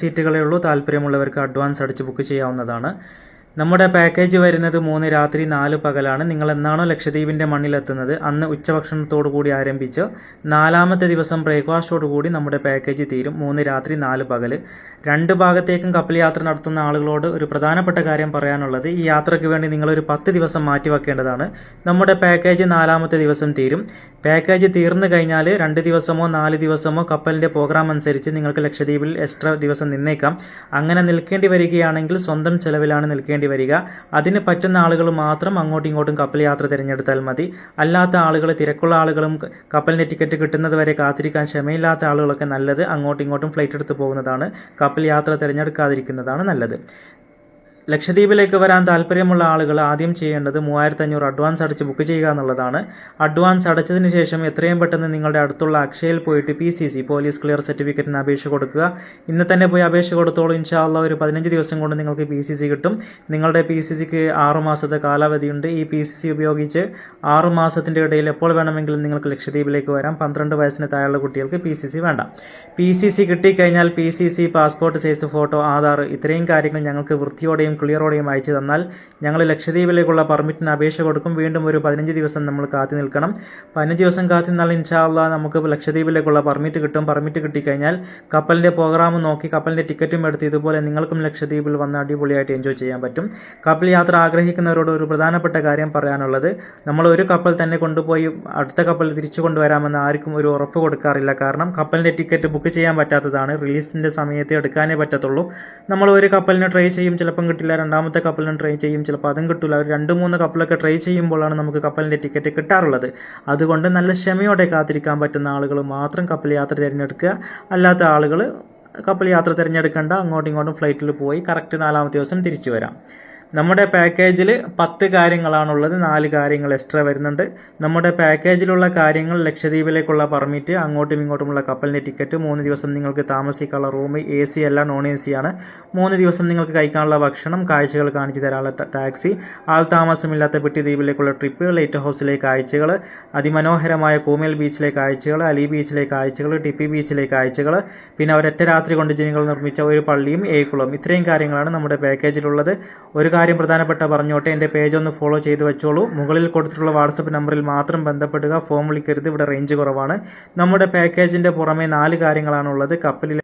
സീറ്റുകളേ ഉള്ളൂ. താല്പര്യമുള്ളവർക്ക് അഡ്വാൻസ് അടിച്ച് ബുക്ക് ചെയ്യാവുന്നതാണ്. നമ്മുടെ പാക്കേജ് വരുന്നത് മൂന്ന് രാത്രി നാല് പകലാണ്. നിങ്ങൾ എന്നാണോ ലക്ഷദ്വീപിന്റെ മണ്ണിലെത്തുന്നത്? അന്ന് ഉച്ചഭക്ഷണത്തോടു കൂടി ആരംഭിച്ച്? നാലാമത്തെ ദിവസം ബ്രേക്ക്ഫാസ്റ്റോടു കൂടി നമ്മുടെ പാക്കേജ് തീരും. മൂന്ന് രാത്രി നാല് പകൽ രണ്ട് ഭാഗത്തേക്കും കപ്പൽ യാത്ര നടത്തുന്ന ആളുകളോട് ഒരു പ്രധാനപ്പെട്ട കാര്യം പറയാനുള്ളത് ഈ യാത്രയ്ക്ക് വേണ്ടി നിങ്ങളൊരു പത്ത് ദിവസം മാറ്റി വെക്കേണ്ടതാണ് നമ്മുടെ പാക്കേജ് നാലാമത്തെ ദിവസം തീരും. പാക്കേജ് തീർന്നു കഴിഞ്ഞാൽ രണ്ട് ദിവസമോ നാല് ദിവസമോ കപ്പലിന്റെ പ്രോഗ്രാം അനുസരിച്ച് നിങ്ങൾക്ക് ലക്ഷദ്വീപിൽ എക്സ്ട്രാ ദിവസം നിന്നേക്കാം. അങ്ങനെ നിൽക്കേണ്ടി വരികയാണെങ്കിൽ സ്വന്തം ചെലവിലാണ് നിൽക്കേണ്ടി വരിക. അതിന് പറ്റുന്ന ആളുകൾ മാത്രം അങ്ങോട്ടും ഇങ്ങോട്ടും കപ്പൽ യാത്ര തിരഞ്ഞെടുത്താൽ മതി. അല്ലാത്ത ആളുകൾ തിരക്കുള്ള ആളുകളും കപ്പലിന്റെ ടിക്കറ്റ് കിട്ടുന്നത് വരെ കാത്തിരിക്കാൻ ക്ഷമയില്ലാത്ത ആളുകളൊക്കെ നല്ലത് അങ്ങോട്ടും ഇങ്ങോട്ടും ഫ്ലൈറ്റ് എടുത്ത് പോകുന്നതാണ്. കപ്പൽ യാത്ര തിരഞ്ഞെടുക്കാതിരിക്കുന്നതാണ് നല്ലത്. ലക്ഷദ്വീപിലേക്ക് വരാൻ താല്പര്യമുള്ള ആളുകൾ ആദ്യം ചെയ്യേണ്ടത് മൂവായിരത്തി അഞ്ഞൂറ് അഡ്വാൻസ് അടച്ച് ബുക്ക് ചെയ്യുക എന്നുള്ളതാണ്. അഡ്വാൻസ് അടച്ചതിന് ശേഷം എത്രയും പെട്ടെന്ന് നിങ്ങളുടെ അടുത്തുള്ള അക്ഷയയിൽ പോയിട്ട് P C C police clear സർട്ടിഫിക്കറ്റിന് അപേക്ഷ കൊടുക്കുക. ഇന്ന് തന്നെ പോയി അപേക്ഷ കൊടുത്തോളൂ. ഇൻഷാല്ല ഒരു പതിനഞ്ച് ദിവസം കൊണ്ട് നിങ്ങൾക്ക് പി സി സി കിട്ടും. നിങ്ങളുടെ പി സി സിക്ക് ആറുമാസത്തെ കാലാവധിയുണ്ട് ഈ പി സി സി ഉപയോഗിച്ച് ആറുമാസത്തിന്റെ ഇടയിൽ എപ്പോൾ വേണമെങ്കിലും നിങ്ങൾക്ക് ലക്ഷദ്വീപിലേക്ക് വരാം. പന്ത്രണ്ട് വയസ്സിന് താഴെയുള്ള കുട്ടികൾക്ക് പി സി സി വേണ്ട. പി സി സി കിട്ടിക്കഴിഞ്ഞാൽ P C C passport size photo Aadhaar ഇത്രയും കാര്യങ്ങൾ ഞങ്ങൾക്ക് വൃത്തിയോടെയും ക്ലിയറോടെയും അയച്ചു തന്നാൽ ഞങ്ങൾ ലക്ഷദ്വീപിലേക്കുള്ള പെർമിറ്റിന് അപേക്ഷ കൊടുക്കും. വീണ്ടും ഒരു പതിനഞ്ച് ദിവസം നമ്മൾ കാത്തു നിൽക്കണം. പതിനഞ്ച് ദിവസം കാത്തി നിന്നാൽ ഇൻഷാല്ല നമുക്ക് ലക്ഷദ്വീപിലേക്കുള്ള പെർമിറ്റ് കിട്ടും. പെർമിറ്റ് കിട്ടിക്കഴിഞ്ഞാൽ കപ്പലിന്റെ പ്രോഗ്രാം നോക്കി കപ്പലിന്റെ ടിക്കറ്റും എടുത്ത് ഇതുപോലെ നിങ്ങൾക്കും ലക്ഷദ്വീപിൽ വന്ന് അടിപൊളിയായിട്ട് എൻജോയ് ചെയ്യാൻ പറ്റും. കപ്പൽ യാത്ര ആഗ്രഹിക്കുന്നവരോട് ഒരു പ്രധാനപ്പെട്ട കാര്യം പറയാനുള്ളത് നമ്മൾ ഒരു കപ്പൽ തന്നെ കൊണ്ടുപോയി അടുത്ത കപ്പൽ തിരിച്ചു കൊണ്ടുവരാമെന്ന് ആർക്കും ഒരു ഉറപ്പ് കൊടുക്കാറില്ല. കാരണം കപ്പലിന്റെ ടിക്കറ്റ് ബുക്ക് ചെയ്യാൻ പറ്റാത്തതാണ്. റിലീസിന്റെ സമയത്ത് എടുക്കാനേ പറ്റത്തുള്ളൂ. നമ്മൾ ഒരു കപ്പലിനെ ട്രൈ ചെയ്യും ചിലപ്പം കിട്ടില്ല. രണ്ടാമത്തെ കപ്പലിനും ട്രൈ ചെയ്യും. ചിലപ്പോൾ അതും കിട്ടില്ല ഒരു രണ്ട് മൂന്ന് കപ്പലൊക്കെ ട്രൈ ചെയ്യുമ്പോഴാണ് നമുക്ക് കപ്പലിന്റെ ടിക്കറ്റ് കിട്ടാറുള്ളത്. അതുകൊണ്ട് നല്ല ക്ഷമയോടെ കാത്തിരിക്കാൻ പറ്റുന്ന ആളുകൾ മാത്രം കപ്പൽ യാത്ര തിരഞ്ഞെടുക്കുക. അല്ലാത്ത ആളുകൾ കപ്പൽ യാത്ര തിരഞ്ഞെടുക്കേണ്ട. അങ്ങോട്ടും ഇങ്ങോട്ടും ഫ്ലൈറ്റിൽ പോയി കറക്റ്റ് നാലാമത്തെ ദിവസം തിരിച്ചു വരാം. നമ്മുടെ പാക്കേജിൽ പത്ത് കാര്യങ്ങളാണുള്ളത്. നാല് കാര്യങ്ങൾ എക്സ്ട്രാ വരുന്നുണ്ട്. നമ്മുടെ പാക്കേജിലുള്ള കാര്യങ്ങൾ ലക്ഷദ്വീപിലേക്കുള്ള പെർമിറ്റ് അങ്ങോട്ടും ഇങ്ങോട്ടുമുള്ള കപ്പലിന്റെ ടിക്കറ്റ് മൂന്ന് ദിവസം നിങ്ങൾക്ക് താമസിക്കാനുള്ള റൂം എ സി അല്ല നോൺ എ സി ആണ്. മൂന്ന് ദിവസം നിങ്ങൾക്ക് കഴിക്കാനുള്ള ഭക്ഷണം കാഴ്ചകൾ കാണിച്ചു തരാനുള്ള ടാക്സി ആൾ താമസമില്ലാത്ത പെട്ടി ദ്വീപിലേക്കുള്ള ട്രിപ്പ് ലൈറ്റ് ഹൗസിലെ കാഴ്ചകൾ അതിമനോഹരമായ കൂമേൽ ബീച്ചിലെ കാഴ്ചകൾ അലി ബീച്ചിലെ കാഴ്ചകൾ ടിപ്പി ബീച്ചിലെ കാഴ്ചകൾ പിന്നെ ഒരൊറ്റ രാത്രി കൊണ്ട് ജനങ്ങൾ നിർമ്മിച്ച ഒരു പള്ളിയും ഏക്കുളവും ഇത്രയും കാര്യങ്ങളാണ് നമ്മുടെ പാക്കേജിലുള്ളത് ഒരു കാര്യം പ്രധാനപ്പെട്ട പറഞ്ഞോട്ടെ. എന്റെ പേജ് ഒന്ന് ഫോളോ ചെയ്ത് വെച്ചോളൂ. മുകളിൽ കൊടുത്തിട്ടുള്ള വാട്സപ്പ് നമ്പറിൽ മാത്രം ബന്ധപ്പെടുക. ഫോം വിളിക്കരുത്. ഇവിടെ റേഞ്ച് കുറവാണ്. നമ്മുടെ പാക്കേജിന്റെ പുറമെ നാല് കാര്യങ്ങളാണുള്ളത്. കപ്പലിലെ